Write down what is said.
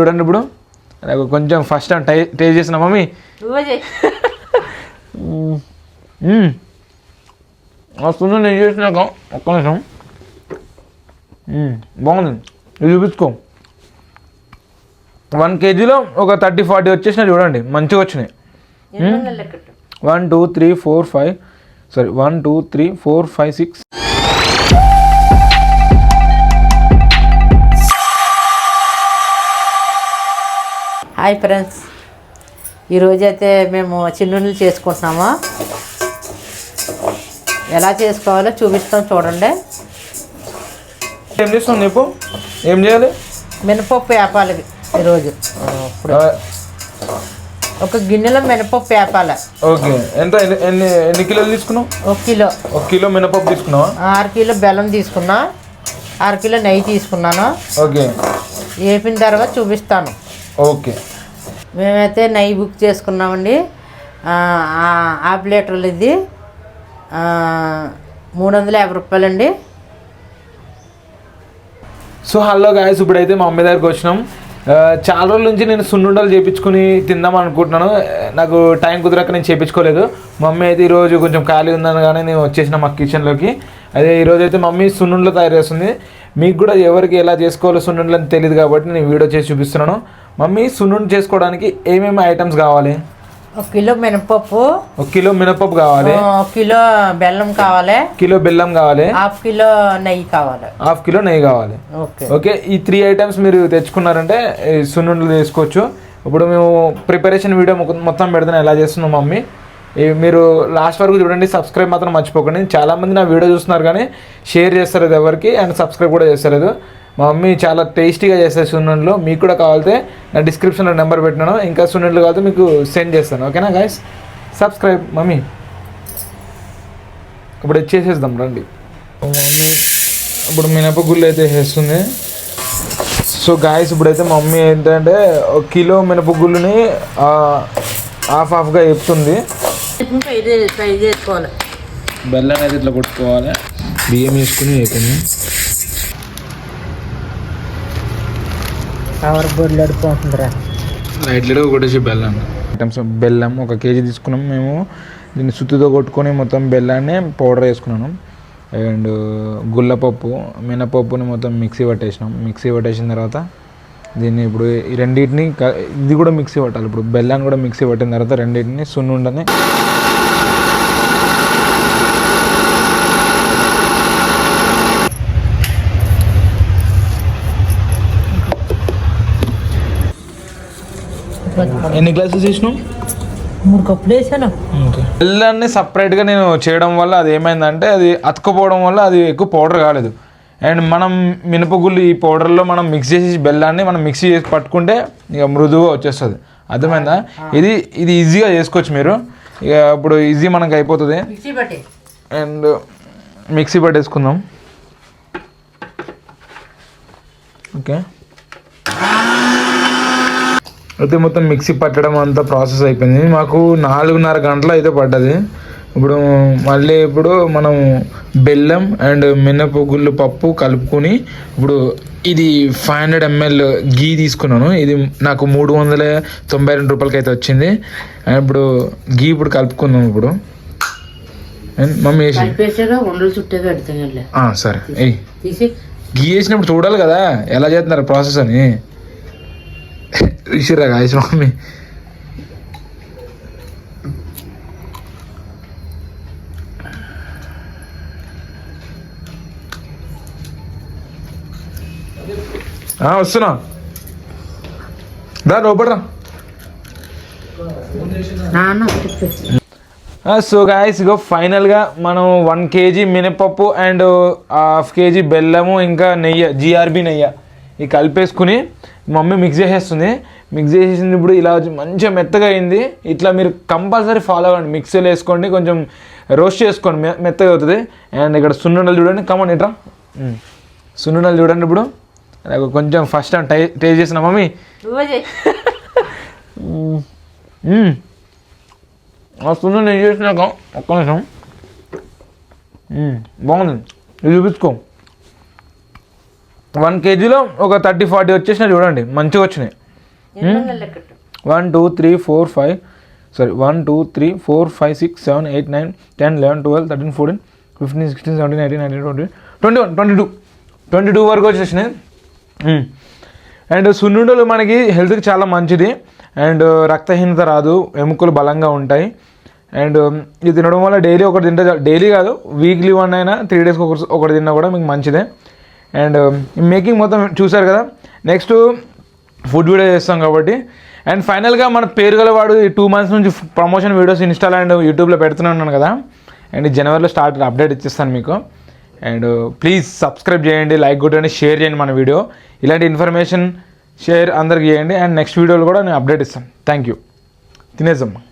చూడండి ఇప్పుడు. నాకు కొంచెం ఫస్ట్ టైం టై టేస్ట్ చేసిన మమ్మీ. వస్తుంది నేను చేసినాక. ఒక్క నిమిషం. బాగుంది. ఇది చూపించుకో. వన్ కేజీలో ఒక థర్టీ ఫార్టీ వచ్చేసినాయి చూడండి. మంచిగా వచ్చినాయి. One two three four five. Sorry one two three four five six. Hi friends. ఈరోజైతే మేము చిన్నులు చేసుకుంటున్నాము ఎలా చేసుకోవాలో చూపిస్తాం చూడండి. ఏం చేస్తాం చెప్పు ఏం చేయాలి? మినపప్పు వేపాలి ఈరోజు. ఇప్పుడు ఒక గిన్నెలో మినపప్పు వేపాలి. ఓకే. ఎంత? ఎన్ని- ఎన్ని ఎన్ని కిలోలు తీసుకున్నావు? ఒక కిలో. ఒక కిలో మినపప్పు తీసుకున్నావా? ఆరు కిలో బెల్లం తీసుకున్నా. ఆరు కిలో నెయ్యి తీసుకున్నాను. ఓకే. వేపిన తర్వాత చూపిస్తాను. ఓకే. మేమైతే నెయ్యి బుక్ చేసుకున్నామండి. హాఫ్ లీటర్లు ఇది. మూడు వందల యాభై రూపాయలండి. సో హలో గాయస్ ఇప్పుడైతే మా అమ్మ దగ్గరికి వచ్చినాం. చాలా రోజుల నుంచి నేను సున్నుండలు చేపించుకుని తిందాం అనుకుంటున్నాను. నాకు టైం కుదరక నేను చేపించుకోలేదు. మమ్మీ అయితే ఈరోజు కొంచెం ఖాళీ ఉందని కానీ నేను వచ్చేసిన మా కిచెన్లోకి. అదే ఈరోజు అయితే మమ్మీ సున్నుండలు తయారు చేస్తుంది. మీకు కూడా ఎవరికి ఎలా చేసుకోవాలో సున్నుండలు అని తెలియదు కాబట్టి నేను వీడియో చేసి చూపిస్తున్నాను. మమ్మీ సున్నుండి చేసుకోవడానికి ఏమేమి ఐటమ్స్ కావాలి? ఒక కిలో మినపప్పు. ఒక కిలో మినపప్పు కావాలి. ఒక కిలో బెల్లం కావాలి. కిలో బెల్లం కావాలి. హాఫ్ కిలో నెయ్యి కావాలి. హాఫ్ కిలో నెయ్యి కావాలి. ఓకే. ఓకే ఈ త్రీ ఐటమ్స్ మీరు తెచ్చుకున్నారంటే ఈ సున్నుండలు చేసుకోవచ్చు. ఇప్పుడు మేము ప్రిపరేషన్ వీడియో మొత్తం పెడుతున్నాం. ఎలా చేస్తున్నాం మమ్మీ? మీరు లాస్ట్ వరకు చూడండి సబ్స్క్రైబ్ మాత్రం మర్చిపోకండి. చాలామంది నా వీడియో చూస్తున్నారు కానీ షేర్ చేస్తారు ఎవరికి అండ్ సబ్స్క్రైబ్ కూడా చేస్తలేదు. మా మమ్మీ చాలా టేస్టీగా చేస్తారు సున్నుండలు మీకు కూడా కావాలితే నా డిస్క్రిప్షన్లో నెంబర్ పెట్టినాను ఇంకా సున్నుండలు కావాలితే మీకు సెండ్ చేస్తాను ఓకేనా గాయస్ సబ్స్క్రైబ్ మమ్మీ ఇప్పుడు ఇచ్చేసేద్దాం రండి మమ్మీ ఇప్పుడు మినపగుళ్ళు అయితే వేస్తుంది సో గాయస్ ఇప్పుడైతే మమ్మీ ఏంటంటే ఒక కిలో మినపగుళ్ళని ఆ, హాఫ్ హాఫ్గా చెప్తుంది ఇది ఫ్రై చేసుకోవాలి బెల్లం అయితే ఇట్లా కొట్టుకోవాలి బియ్యం వేసుకుని వేపింది కవర్ బొడ్లు అడిపోతుందిరా కొట్టేసి బెల్లం. ఐటమ్స్ బెల్లం ఒక కేజీ తీసుకున్నాం. మేము దీన్ని సుత్తితో కొట్టుకొని మొత్తం బెల్లాన్ని పౌడర్ వేసుకున్నాను. అండ్ గుల్లపప్పు మినపప్పుని మొత్తం మిక్సీ పట్టేసినాం. మిక్సీ పట్టేసిన తర్వాత దీన్ని ఇప్పుడు ఈ రెండింటిని ఇది కూడా మిక్సీ పట్టాలి. ఇప్పుడు బెల్లాన్ని కూడా మిక్సీ పట్టిన తర్వాత రెండింటిని సున్నుండని ఎన్ని గ్లాసెస్ వేసినాం. మూడు కప్పులు వేసాను బెల్లాన్ని సపరేట్గా నేను చేయడం వల్ల అది ఏమైందంటే అది అతుక్కుపోవడం వల్ల అది ఎక్కువ పౌడర్ కాలేదు. అండ్ మనం మినపగుళ్ళు ఈ పౌడర్లో మనం మిక్స్ చేసి బెల్లాన్ని మనం మిక్సీ చేసి పట్టుకుంటే ఇక మృదువుగా వచ్చేస్తుంది. అర్థమైందా? ఇది ఇది ఈజీగా చేసుకోవచ్చు మీరు. ఇక ఇప్పుడు ఈజీ మనకు అయిపోతుంది. మిక్సీ పట్టి. అండ్ మిక్సీ పట్టేసుకుందాం. ఓకే. అయితే మొత్తం మిక్సీ పట్టడం అంతా ప్రాసెస్ అయిపోయింది. మాకు నాలుగున్నర గంటలు అయితే పడ్డది. ఇప్పుడు మళ్ళీ ఇప్పుడు మనం బెల్లం అండ్ మినపగుళ్ళు పప్పు కలుపుకొని ఇప్పుడు ఇది ఫైవ్ హండ్రెడ్ ఎంఎల్ గీ తీసుకున్నాను. ఇది నాకు మూడు వందల తొంభై రెండు రూపాయలకి అయితే వచ్చింది. అండ్ ఇప్పుడు గీ ఇప్పుడు కలుపుకుందాం ఇప్పుడు. అండ్ మమ్మీ సరే. గీ వేసినప్పుడు చూడాలి కదా. ఎలా చేస్తున్నారు ప్రాసెస్ అని? గాయస్ మమ్మీ ఆ, వస్తున్నా. దా లోపడరా సో గాయస్ ఇగో ఫైనల్గా మనం వన్ కేజీ మినపప్పు అండ్ హాఫ్ కేజీ బెల్లము ఇంకా నెయ్యి జిఆర్బి నెయ్యి ఇవి కలిపేసుకుని మమ్మీ మిక్స్ చేసేస్తుంది. మిక్స్ చేసేసింది ఇప్పుడు ఇలా వచ్చి మంచిగా మెత్తగా అయింది. ఇట్లా మీరు కంపల్సరీ ఫాలో అవ్వండి. మిక్సీలో వేసుకోండి కొంచెం రోస్ట్ చేసుకోండి మె- మెత్తగా అవుతుంది. అండ్ ఇక్కడ సున్నుండలు చూడండి. కమన్ ఇట్రా. మ్. సున్నుండలు చూడండి ఇప్పుడు. నాకు కొంచెం ఫస్ట్ టైం టై టేస్ట్ చేసిన మమ్మీ. వస్తుంది నేను చేసినాక ఒక్క నిమిషం. బాగుంది. ఇది చూపించుకో. వన్ కేజీలో ఒక థర్టీ ఫార్టీ వచ్చేసినాయి చూడండి. మంచిగా వచ్చినాయి. One two three four five sorry one two three four five six seven eight nine ten eleven twelve thirteen fourteen fifteen sixteen seventeen eighteen nineteen twenty twenty one twenty two twenty two వరకు వచ్చేసినాయి. And సున్నుండలు మనకి హెల్త్కి చాలా మంచిది. And రక్తహీనత రాదు ఎముకలు బలంగా ఉంటాయి. అండ్ ఇది తినడం వల్ల డైలీ ఒకటి తింటే డైలీ కాదు వీక్లీ వన్ అయినా త్రీ డేస్కి ఒకటి ఒకటి తిన్నా కూడా మీకు మంచిదే. అండ్ మేకింగ్ మొత్తం చూసారు కదా. నెక్స్ట్ ఫుడ్ వీడియో చేస్తాం కాబట్టి. అండ్ ఫైనల్గా మన పేరు గలవాడు ఈ టూ మంత్స్ నుంచి ప్రమోషన్ వీడియోస్ ఇన్స్టాల్ అండ్ యూట్యూబ్లో పెడుతూనే ఉన్నాను కదా. అండ్ జనవరిలో స్టార్ట్ అప్డేట్ ఇచ్చేస్తాను మీకు. అండ్ ప్లీజ్ సబ్స్క్రైబ్ చేయండి లైక్ కొట్టండి షేర్ చేయండి మన వీడియో ఇలాంటి ఇన్ఫర్మేషన్ షేర్ అందరికి చేయండి. అండ్ నెక్స్ట్ వీడియోలో కూడా నేను అప్డేట్ ఇస్తాను. Thank you తినేసమ్మా.